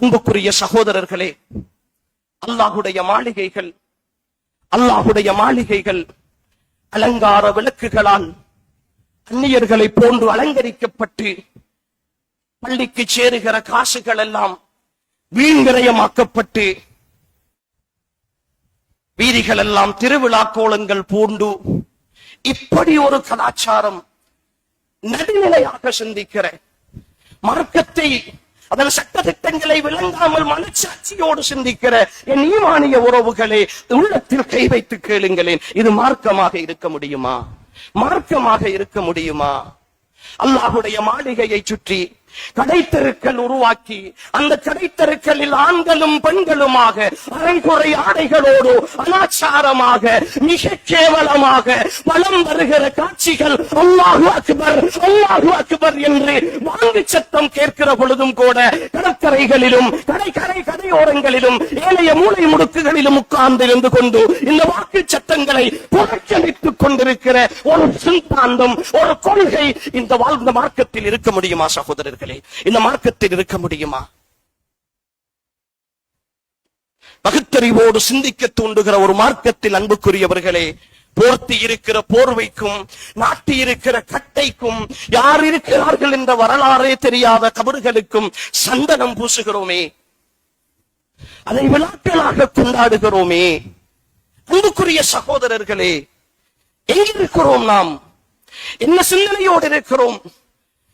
அன்புக்குரிய சகோதரர்களே அல்லாஹுடைய மாளிகைகள் அல்லாஹுடைய மாளிகைகள் அலங்கார விளக்குகளால் அந்நியர்களை போன்று அலங்கரிக்கப்பட்டு பள்ளிக்கு சேருகிற காசுகள் எல்லாம் வீண்விரயமாக்கப்பட்டு வீதிகள் எல்லாம் திருவிழா கோலங்கள் பூண்டு இப்படி ஒரு கலாச்சாரம் நடுநிலையாக சிந்திக்கிற மார்க்கத்தை அதன் சட்ட திட்டங்களை விளங்காமல் மனச்சாட்சியோடு சிந்திக்கிற என் ஈமானிய உறவுகளே உள்ளத்தில் கை வைத்து கேளுங்களேன். இது மார்க்கமாக இருக்க முடியுமா? மார்க்கமாக இருக்க முடியுமா? அல்லாஹுடைய மாளிகையை சுற்றி கடைத்தெருக்கள் உருவாக்கி அந்த கடைத்தெருக்களில் ஆண்களும் பெண்களுமாக அரைகுறை ஆடைகளோடு அனாச்சாரமாக மிக கேவலமாக வலம் வருகிற காட்சிகள் அல்லாஹு அக்பர் அல்லாஹு அக்பர் என்று வாங்கு சத்தம் கேட்கிற பொழுதும் கூட கடற்கரைகளிலும் கடை கரை கரையோரங்களிலும் ஏனைய மூளை முடுக்குகளிலும் உட்கார்ந்து இருந்து கொண்டு இந்த வாக்கு சட்டங்களை புறக்கணித்துக் கொண்டிருக்கிற ஒரு சிந்தாந்தம் ஒரு கொள்கை இந்த வாழ்ந்த மார்க்கத்தில் இருக்க முடியுமா சகோதரர்களே? இந்த மார்க்கத்தில் இருக்க முடியுமா? பகுத்தறிவோடு சிந்திக்க தூண்டுகிற ஒரு மார்க்கத்தில் அன்புக்குரியவர்களே போர்த்தி இருக்கிற போர்வைக்கும் நாட்டி இருக்கிற கட்டைக்கும் யார் இருக்கிறார்கள் என்ற வரலாறே தெரியாத கபறுகளுக்கும் சந்தனம் பூசுகிறோமே. அதை விழாக்களாக கொண்டாடுகிறோமே. அன்புக்குரிய சகோதரர்களே எங்கிருக்கிறோம் நாம்? என்ன சிந்தனையோடு இருக்கிறோம்?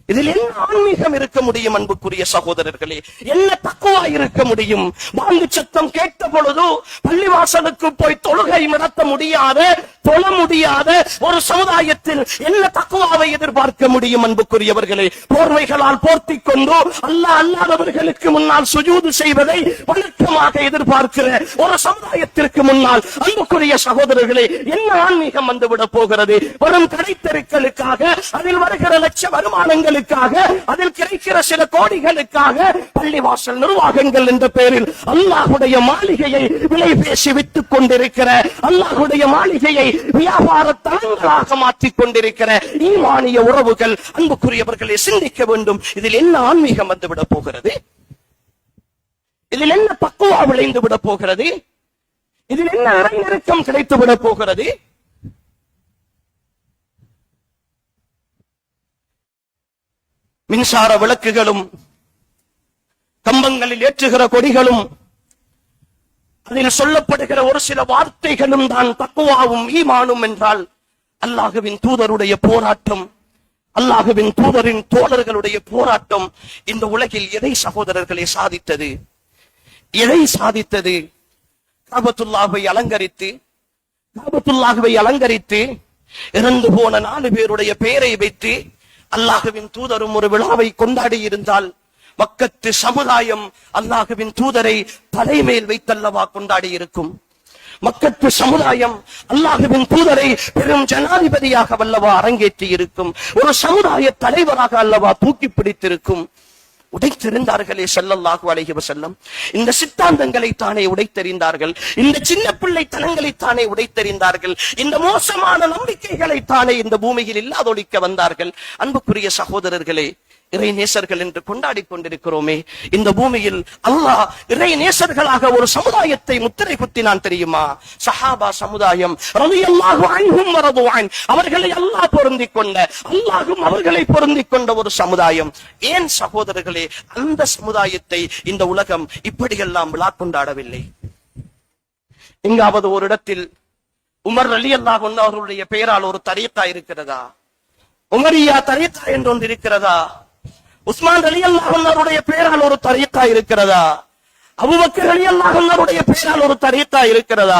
இதில் என்ன ஆன்மீகம் இருக்க முடியும் அன்புக்குரிய சகோதரர்களே? என்ன தக்குவா இருக்க முடியும்? வாங்கு சத்தம் கேட்ட பொழுது பள்ளிவாசலுக்கு போய் தொழுகை நடத்த முடியாத தொழ முடியாத ஒரு சமுதாயத்தில் என்ன தக்குவாவை எதிர்பார்க்க முடியும் அன்புக்குரியவர்களே? போர்வைகளால் போர்த்தி கொண்டு அல்ல அல்லாதவர்களுக்கு முன்னால் சுஜூது செய்வதை வழக்கமாக எதிர்பார்க்கிற ஒரு சமுதாயத்திற்கு முன்னால் அன்புக்குரிய சகோதரர்களே என்ன ஆன்மீகம் வந்துவிட போகிறது? வரும் கடைத்தெருக்களுக்காக அதில் வருகிற லட்ச வருமானங்கள் பள்ளிகளுக்காக அதில் கிடைக்கிற சில கோடிகளுக்காக பள்ளிவாசல் நிர்வாகங்கள் என்ற பெயரில் அல்லாஹுடைய மாளிகையை விலை பேசி வித்துக் கொண்டிருக்கிற அல்லாஹுடைய மாளிகையை வியாபார தளங்களாக மாற்றிக் கொண்டிருக்கிற ஈமானிய உறவுகள் அன்புக்குரியவர்களை சிந்திக்க வேண்டும். இதில் என்ன ஆன்மீகம் வந்துவிட போகிறது? இதில் என்ன பக்குவா விளைந்து விட போகிறது? இதில் என்ன அரை நெருக்கம் கிடைத்து விட போகிறது? மின்சார விளக்குகளும் கம்பங்களில் ஏற்றுகிற கொடிகளும் அதில் சொல்லப்படுகிற ஒரு சில வார்த்தைகளும் தான் தக்குவாவும் ஈமானும் என்றால் அல்லாஹுவின் தூதருடைய போராட்டம் அல்லாஹுவின் தூதரின் தோழர்களுடைய போராட்டம் இந்த உலகில் எதை சகோதரர்களை சாதித்தது? எதை சாதித்தது? காபத்துல்லாஹுவை அலங்கரித்து காபத்துல்லாஹுவை அலங்கரித்து இறந்து போன நாலு பேருடைய பெயரை வைத்து அல்லாஹுவின் தூதரும் ஒரு விழாவை கொண்டாடி இருந்தால் மக்கத்து சமுதாயம் அல்லாஹுவின் தூதரை தலைமேல் வைத்தல்லவா கொண்டாடி இருக்கும். மக்கத்து சமுதாயம் அல்லாஹுவின் தூதரை பெரும் ஜனாதிபதியாக வல்லவா அரங்கேற்றி இருக்கும். ஒரு சமுதாய தலைவராக அல்லவா தூக்கி பிடித்திருக்கும். உடைத்தெறிந்தார்களே ஸல்லல்லாஹு அழகிவ செல்லம் இந்த சித்தாந்தங்களை தானே உடைத்தெறிந்தார்கள் இந்த சின்ன பிள்ளை தனங்களை தானே உடைத்தெறிந்தார்கள் இந்த மோசமான நம்பிக்கைகளை தானே இந்த பூமியில் இல்லாதொழிக்க வந்தார்கள். அன்புக்குரிய சகோதரர்களே இறை நேசர்கள் என்று கொண்டாடி கொண்டிருக்கிறோமே. இந்த பூமியில் அல்லாஹ் இறை நேசர்களாக ஒரு சமுதாயத்தை முத்திரை குத்தினான் தெரியுமா? சஹாபா சமுதாயம் அவர்களை அல்லாஹ் பொருந்திக் கொண்ட அல்லாஹும் அவர்களை பொருந்திக் கொண்ட ஒரு சமுதாயம். ஏன் சகோதரர்களே அந்த சமுதாயத்தை இந்த உலகம் இப்படியெல்லாம் விழா கொண்டாடவில்லை எங்காவது ஒரு இடத்தில் உமர் அலி அல்லாஹ் அவர்களுடைய பெயரால் ஒரு தரீத்தா இருக்கிறதா? உமரியா தரீத்தா என்று ஒன்று இருக்கிறதா? உஸ்மான் அலி அல்லாஹருடைய பேரால் ஒரு தரியத்தா இருக்கிறதா? அபுபக்கர் அலி அல்லாஹருடைய பெயரால் ஒரு தரியத்தா இருக்கிறதா?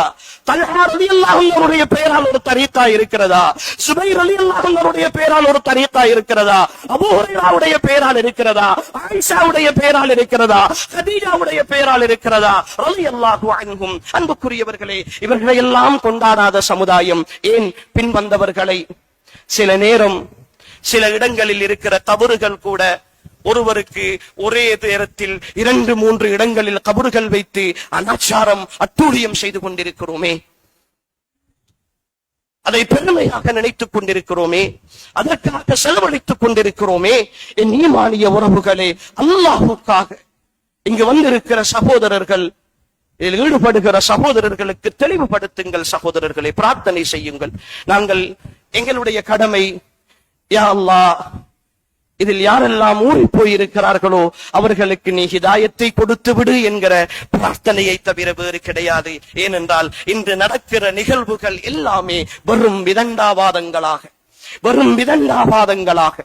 தல்ஹா அலி அல்லாஹருடைய பெயரால் ஒரு தரியத்தா இருக்கிறதா? சுபைர் அலி அல்லாஹருடைய பெயரால் ஒரு தரியத்தா இருக்கிறதா? அபூ ஹுரைராவுடைய பெயரால் இருக்கிறதா? ஆயிஷாவுடைய பெயரால் இருக்கிறதா? ஹதீஜாவுடைய பெயரால் இருக்கிறதா? அலி அல்லாஹு அன்ஹும். அன்புக்குரியவர்களே இவர்களை எல்லாம் கொண்டாடாத சமுதாயம் ஏன் பின் வந்தவர்களை சில நேரம் சில இடங்களில் இருக்கிற தவறுகள் கூட ஒருவருக்கு ஒரே நேரத்தில் இரண்டு மூன்று இடங்களில் கபறுகள் வைத்து அனாச்சாரம் அட்டூழியம் செய்து கொண்டிருக்கிறோமே. அதை பெருமையாக நினைத்துக் கொண்டிருக்கிறோமே. அதற்காக செலவழித்துக் கொண்டிருக்கிறோமே. என் ஈமானிய உறவுகளே அல்லாஹுக்காக இங்கு வந்திருக்கிற சகோதரர்கள் இதில் ஈடுபடுகிற சகோதரர்களுக்கு தெளிவுபடுத்துங்கள் சகோதரர்களை பிரார்த்தனை செய்யுங்கள். நாங்கள் எங்களுடைய கடமை யா அல்லா இதில் யாரெல்லாம் ஊறி போயிருக்கிறார்களோ அவர்களுக்கு நீ ஹிதாயத்தை கொடுத்து விடு என்கிற பிரார்த்தனையை தவிர வேறு கிடையாது. ஏனென்றால் இன்று நடக்கிற நிகழ்வுகள் எல்லாமே வெறும் விதண்டாவாதங்களாக வெறும் விதண்டாவாதங்களாக.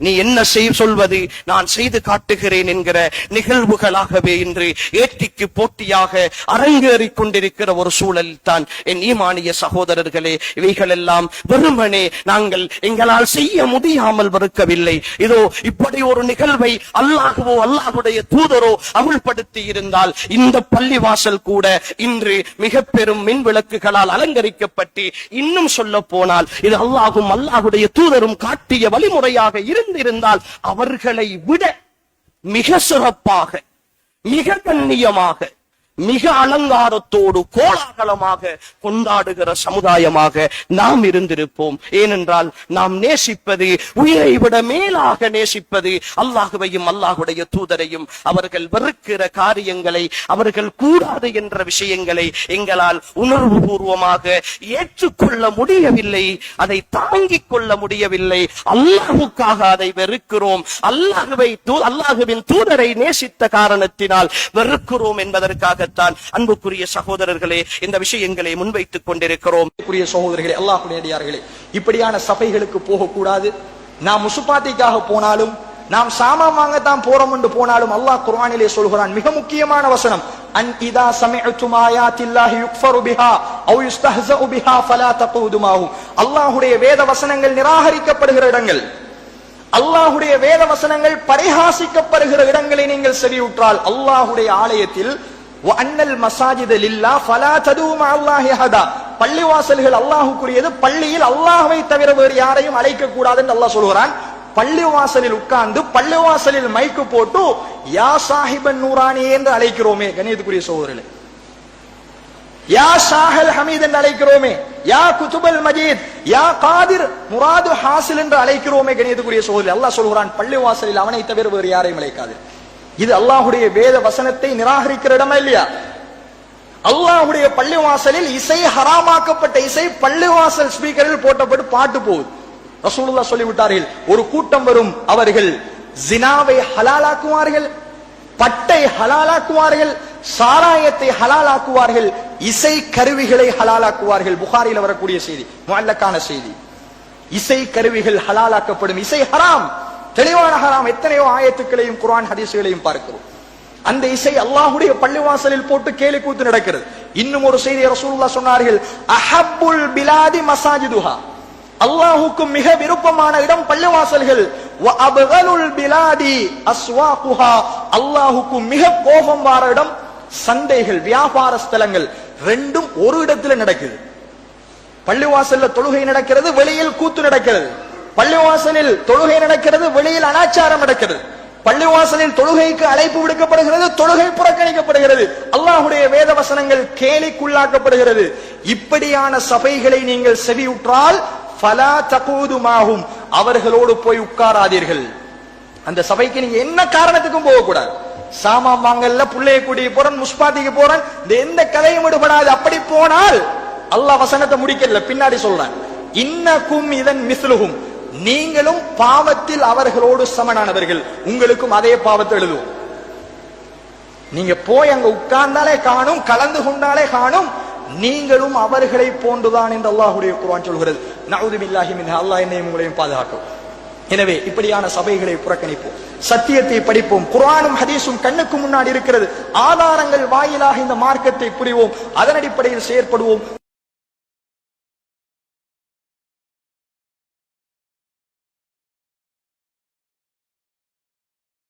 நீ என்ன செய் சொல்வது? நான் செய்து காட்டுகிறேன் என்கிற நிகழ்வுகளாகவே இன்று ஏற்றிக்கு போட்டியாக அரங்கேறிக் கொண்டிருக்கிற ஒரு சூழலில் தான் என் ஈமானிய சகோதரர்களே. இவைகள் எல்லாம் வெறுமனே நாங்கள் எங்களால் செய்ய முடியாமல் இருக்கவில்லை இதோ இப்படி ஒரு நிகழ்வை அல்லாஹுவோ அல்லாஹுடைய தூதரோ அமுல்படுத்தி இருந்தால் இந்த பள்ளிவாசல் கூட இன்று மிக பெரும் மின் விளக்குகளால் அலங்கரிக்கப்பட்டு இன்னும் சொல்ல போனால் இது அல்லாஹும் அல்லாஹுடைய தூதரும் காட்டிய வழிமுறையாக இருந்திருந்தால் அவர்களை விட மிக சிறப்பாக மிக கண்ணியமாக மிக அலங்காரத்தோடு கோலாகலமாக கொண்டாடுகிற சமுதாயமாக நாம் இருந்திருப்போம். ஏனென்றால் நாம் நேசிப்பது உயிரை விட மேலாக நேசிப்பது அல்லாஹுவையும் அல்லாஹுடைய தூதரையும். அவர்கள் வெறுக்கிற காரியங்களை அவர்கள் கூடாது என்ற விஷயங்களை எங்களால் உணர்வு பூர்வமாக ஏற்றுக்கொள்ள முடியவில்லை. அதை தாங்கிக் கொள்ள முடியவில்லை. அல்லாஹுக்காக அதை வெறுக்கிறோம். அல்லாஹுவை தூ- அல்லாஹுவின் தூதரை நேசித்த காரணத்தினால் வெறுக்கிறோம் என்பதற்காக என்பதற்காகத்தான் அன்புக்குரிய சகோதரர்களே இந்த விஷயங்களை முன்வைத்துக் கொண்டிருக்கிறோம். சகோதரர்களே அல்லாஹுடையார்களே இப்படியான சபைகளுக்கு போகக்கூடாது. நாம் முசுப்பாத்திக்காக போனாலும் நாம் சாமான் வாங்கத்தான் போறோம் என்று போனாலும் அல்லாஹ் குர்ஆனிலே சொல்கிறான். மிக முக்கியமான வசனம் அன் இதா சமிஅத்தும் ஆயாத்தில்லாஹி யுக்ஃபரு பிஹா அவ் யுஸ்தஹ்ஸஉ பிஹா ஃபலா தகூதுமாஹு. அல்லாஹ்வுடைய வேத வசனங்கள் நிராகரிக்கப்படுகிற இடங்கள் அல்லாஹ்வுடைய வேத வசனங்கள் பரிஹாசிக்கப்படுகிற இடங்களை நீங்கள் செவியுற்றால் அல்லாஹ்வுடைய ஆலயத்தில் அன்னல் லில்லா ஃபலா பள்ளிவாசல்கள் அல்லாஹுக்குரியது பள்ளியில் அல்லாஹ்வை தவிர வேறு யாரையும் அழைக்க கூடாது என்று அல்லாஹ் சொல்கிறான் பள்ளிவாசலில் உட்கார்ந்து பள்ளிவாசலில் மைக்கு போட்டு யா சாஹிபன் நூரானி என்று அழைக்கிறோமே கணியத்துக்குரிய சகோதரர்களே யா ஷாஹல் ஹமீத் என்று அழைக்கிறோமே யா குதுபல் மஜீத் யா காதிர் முராது ஹாசில் என்று அழைக்கிறோமே கணியத்துக்குரிய சோதரி அல்லாஹ் சொல்கிறான் பள்ளிவாசலில் அவனை தவிர வேறு யாரையும் அழைக்காது இது அல்லாஹுடைய வேத வசனத்தை நிராகரிக்கிற இடமா இல்லையா? அல்லாஹுடைய பள்ளிவாசலில் இசை ஹராமாக்கப்பட்ட இசை பள்ளிவாசல் ஸ்பீக்கரில் போட்டப்பட்டு பாட்டு போகுது. ரசூலுல்லா சொல்லிவிட்டார்கள் ஒரு கூட்டம் வரும் அவர்கள் ஜினாவை ஹலாலாக்குவார்கள் பட்டை ஹலாலாக்குவார்கள் சாராயத்தை ஹலாலாக்குவார்கள் இசை கருவிகளை ஹலாலாக்குவார்கள். புகாரில் வரக்கூடிய செய்தி முஅல்லக்கான செய்தி. இசை கருவிகள் ஹலாலாக்கப்படும் இசை ஹராம். தெளிவான நாம் எத்தனையோ ஆயத்துக்களையும் குரான் ஹதீசுகளையும் பார்க்கிறோம். அந்த இசை அல்லாஹுடைய பள்ளிவாசலில் போட்டு கேலி கூத்து நடக்கிறது. இன்னும் ஒரு செய்தி ரசூல்லா சொன்னார்கள் அஹப்புல் பிலாதி மசாஜிதுஹா. அல்லாஹுக்கு மிக விருப்பமான இடம் பள்ளிவாசல்கள். வ பிலாதி அஸ்வாகுஹா. அல்லாஹுக்கு மிக கோபம் வார இடம் சந்தைகள் வியாபார ஸ்தலங்கள். ரெண்டும் ஒரு இடத்துல நடக்குது. பள்ளிவாசல்ல தொழுகை நடக்கிறது வெளியில் கூத்து நடக்கிறது. பள்ளிவாசலில் தொழுகை நடக்கிறது வெளியில் அனாச்சாரம் நடக்கிறது. பள்ளிவாசலில் தொழுகைக்கு அழைப்பு விடுக்கப்படுகிறது தொழுகை புறக்கணிக்கப்படுகிறது. அல்லாஹுடைய வேத வசனங்கள் கேலிக்குள்ளாக்கப்படுகிறது. இப்படியான சபைகளை நீங்கள் செவியுற்றால் ஃபலா தகூதுமாகும் அவர்களோடு போய் உட்காராதீர்கள். அந்த சபைக்கு நீங்க என்ன காரணத்துக்கும் போகக்கூடாது. சாமான் வாங்கல்ல புள்ளைய கூட்டிட்டு போறேன் முஸ்பாத்திக்கு போறேன் இந்த எந்த கதையும் விடுபடாது. அப்படி போனால் அல்லாஹ் வசனத்தை முடிக்கல பின்னாடி சொல்றேன். இன்னக்கும் இதன் மிஸ்லுகும் நீங்களும் பாவத்தில் அவர்களோடு சமனானவர்கள். உங்களுக்கும் அதே பாவத்தை எழுதுவோம். நீங்க போய் அங்க உட்கார்ந்தாலே காணும் கலந்து கொண்டாலே காணும் நீங்களும் அவர்களை போன்றுதான் என்று அல்லாஹுடைய குரான் சொல்கிறது. நவுது பில்லாஹி மின் அல்லாஹ் என்னையும் உங்களையும் பாதுகாக்கும். எனவே இப்படியான சபைகளை புறக்கணிப்போம். சத்தியத்தை படிப்போம். குரானும் ஹதீஸும் கண்ணுக்கு முன்னாடி இருக்கிறது. ஆதாரங்கள் வாயிலாக இந்த மார்க்கத்தை புரிவோம். அதன் அடிப்படையில் செயற்படுவோம்.